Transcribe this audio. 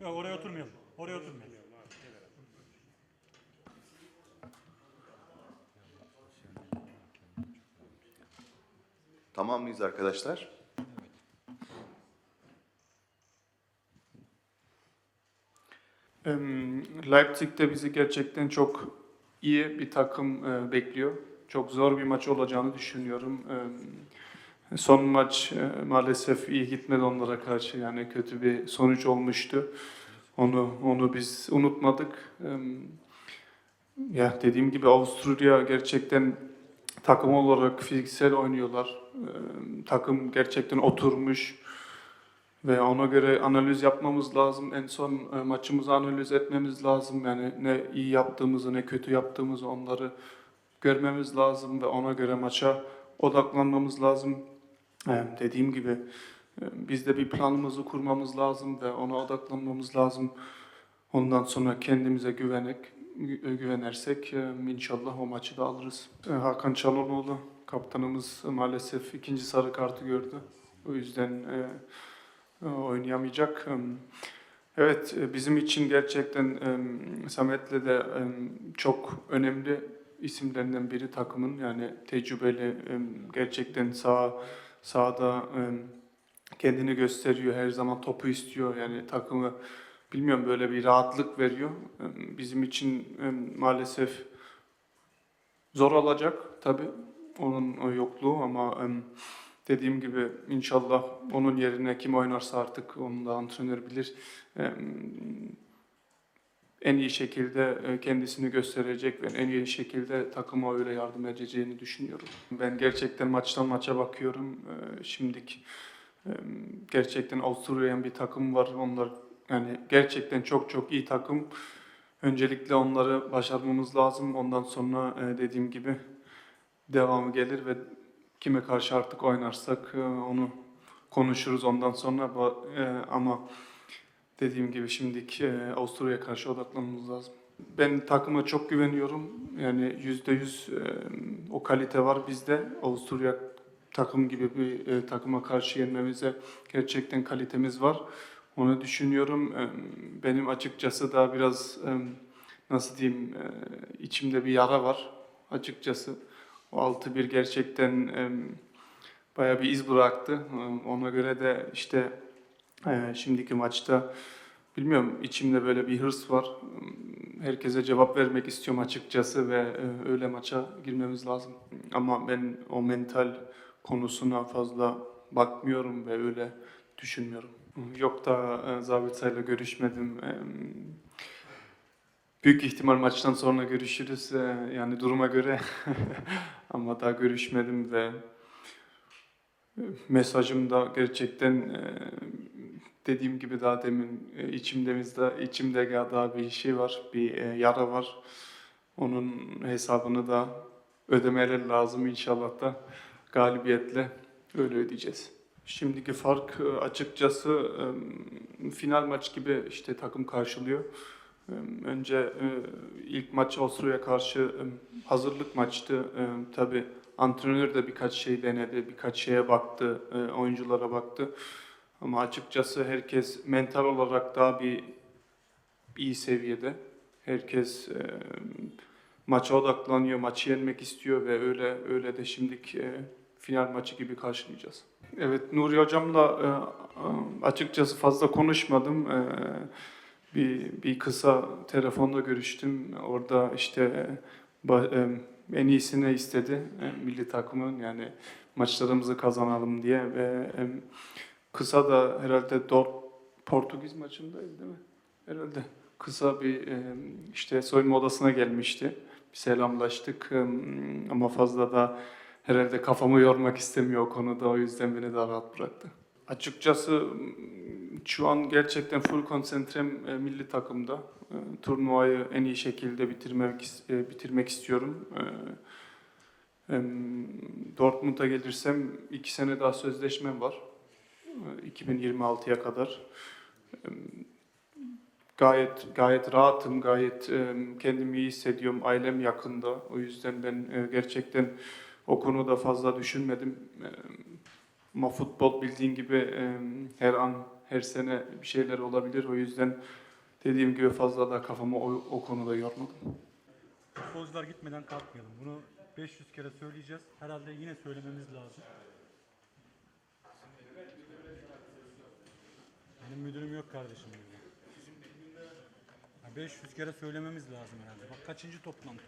Yok oraya oturmayalım. Oraya oturmayalım. Tamam mıyız arkadaşlar? Leipzig'te bizi gerçekten çok iyi bir takım e, bekliyor. Çok zor bir maç olacağını düşünüyorum. Son maç e, maalesef iyi gitmedi onlara karşı. Yani kötü bir sonuç olmuştu. Onu onu biz unutmadık. Ya dediğim gibi Avusturya gerçekten takım olarak fiziksel oynuyorlar. Takım gerçekten oturmuş. Ve ona göre analiz yapmamız lazım. En son e, maçımızı analiz etmemiz lazım. Yani ne iyi yaptığımızı ne kötü yaptığımızı onları görmemiz lazım ve ona göre maça odaklanmamız lazım. Dediğim gibi e, biz de bir planımızı kurmamız lazım ve ona odaklanmamız lazım. Ondan sonra kendimize güvenek gü- güvenersek e, inşallah o maçı da alırız. E, Hakan Çalhanoğlu kaptanımız maalesef ikinci sarı kartı gördü. O yüzden oynayamayacak. Evet, bizim için gerçekten Samet'le de çok önemli isimlerinden biri takımın. Yani tecrübeli, gerçekten sağ sahada em, kendini gösteriyor. Her zaman topu istiyor. Yani takımı bilmiyorum böyle bir rahatlık veriyor. Em, Bizim için em, maalesef zor olacak tabii onun yokluğu ama Dediğim gibi inşallah onun yerine kim oynarsa artık onu da antrenör bilir. En iyi şekilde e, kendisini gösterecek ve en iyi şekilde takıma öyle yardım edeceğini düşünüyorum. Ben gerçekten maçtan maça bakıyorum. E, Şimdiki em, gerçekten Avusturya'nın bir takım var. Onlar yani gerçekten çok çok iyi takım. Öncelikle onları başarmamız lazım. Ondan sonra e, dediğim gibi devamı gelir ve kime karşı artık oynarsak e, onu konuşuruz ondan sonra e, ama dediğim gibi şimdiki e, Avusturya'ya karşı odaklanmamız lazım. Ben takıma çok güveniyorum. Yani yüzde yüz o kalite var bizde. Avusturya takım gibi bir e, takıma karşı yenmemize gerçekten kalitemiz var. Onu düşünüyorum. E, Benim açıkçası da biraz e, nasıl diyeyim e, içimde bir yara var açıkçası. O 6-1 gerçekten e, bayağı bir iz bıraktı. E, Ona göre de işte e, şimdiki maçta bilmiyorum içimde böyle bir hırs var. Herkese cevap vermek istiyorum açıkçası ve e, öyle maça girmemiz lazım. Ama ben o mental konusuna fazla bakmıyorum ve öyle düşünmüyorum. Yok da e, Zabitsa'yla görüşmedim. E, Büyük ihtimal maçtan sonra görüşürüz. E, Yani duruma göre ama daha görüşmedim ve mesajım da gerçekten e, dediğim gibi daha demin e, içimdemizde içimde daha bir şey var, bir e, yara var. Onun hesabını da ödemeler lazım inşallah da galibiyetle öyle ödeyeceğiz. Şimdiki fark açıkçası final maç gibi işte takım karşılıyor. Önce ilk maç Avusturya'ya karşı hazırlık maçtı. Tabi antrenör de birkaç şey denedi, birkaç şeye baktı, e, oyunculara baktı. Ama açıkçası herkes mental olarak daha bir iyi seviyede. Herkes e, maça odaklanıyor, maçı yenmek istiyor ve öyle öyle de şimdiki e, final maçı gibi karşılayacağız. Evet Nuri hocamla e, açıkçası fazla konuşmadım. E, bir, bir kısa telefonda görüştüm. Orada işte e, en iyisini istedi e, milli takımın yani maçlarımızı kazanalım diye ve e, kısa da herhalde Dort Portekiz maçındaydı değil mi? Herhalde kısa bir e, işte soyunma odasına gelmişti. Bir selamlaştık ama fazla da herhalde kafamı yormak istemiyor o konuda o yüzden beni daha rahat bıraktı. Açıkçası şu an gerçekten full konsantrem e, milli takımda. E, turnuvayı en iyi şekilde bitirmek e, bitirmek istiyorum. E, em, Dortmund'a gelirsem iki sene daha sözleşmem var. E, 2026'ya kadar. Em, Gayet gayet rahatım, gayet em, kendimi iyi hissediyorum. Ailem yakında. O yüzden ben e, gerçekten o konuda fazla düşünmedim. Em, Ama futbol bildiğin gibi e, her an, her sene bir şeyler olabilir. O yüzden dediğim gibi fazla da kafamı o, o konuda yormadım. Futbolcular gitmeden kalkmayalım. Bunu 500 kere söyleyeceğiz. Herhalde yine söylememiz lazım. Benim müdürüm yok kardeşim. burada. Ya 500 kere söylememiz lazım herhalde. Bak kaçıncı toplantı